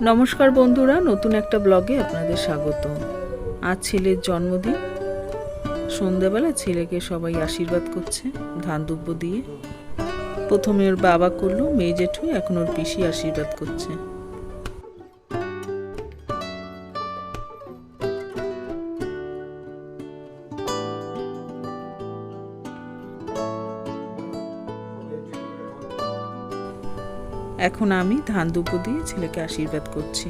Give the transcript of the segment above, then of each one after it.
নমস্কার বন্ধুরা, নতুন একটা ব্লগে আপনাদের স্বাগত। আজ ছেলের জন্মদিন। সন্ধেবেলা ছেলেকে সবাই আশীর্বাদ করছে, ধান দিয়ে। প্রথমে ওর বাবা করল, মেয়ে জেঠু, এখন ওর পিসি আশীর্বাদ করছে। এখন আমি ধান দুপো দিয়ে ছেলেকে আশীর্বাদ করছি।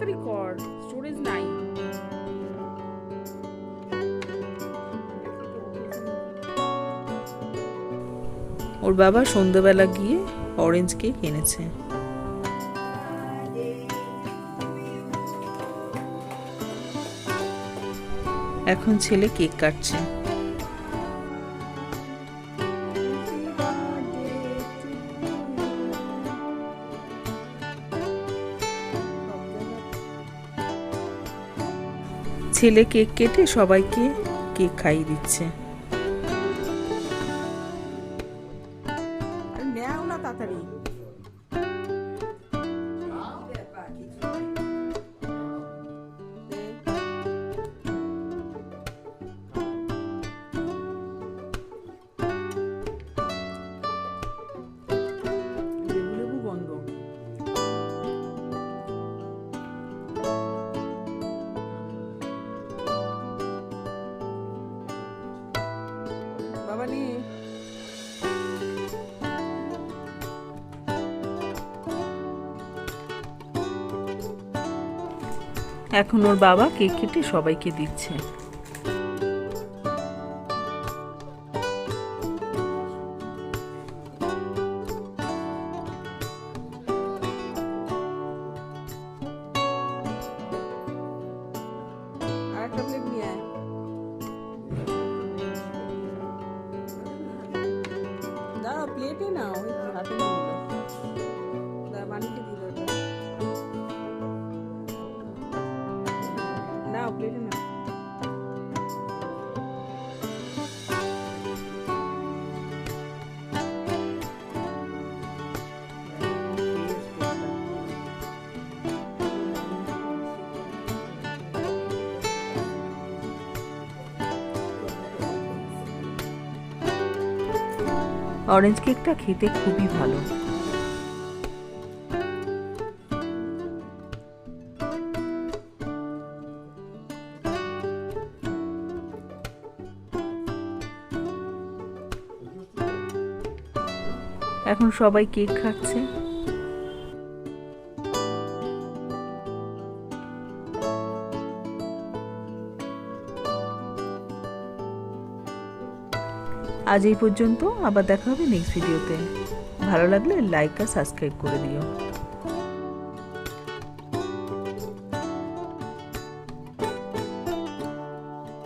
তাড়াতাড়ি কর স্টোরেজ নাই। ওর বাবা সন্ধ্যেবেলা গিয়ে অরেঞ্জ কেক এনেছে। এখন ছেলে কেক কাটছে। ছেলে কেক কেটে সবাইকে কেক খাইয়ে দিচ্ছে। নিয়ে এখন ওর বাবা কেক কেটে সবাইকে দিচ্ছে। applique não, e não orange কেকটা খেতে খুবই ভালো। এখন সবাই কেক খাচ্ছে। আজ এই পর্যন্ত, আবার দেখা হবে নেক্সট ভিডিওতে ভালো লাগলে লাইক আর সাবস্ক্রাইব করে দিও।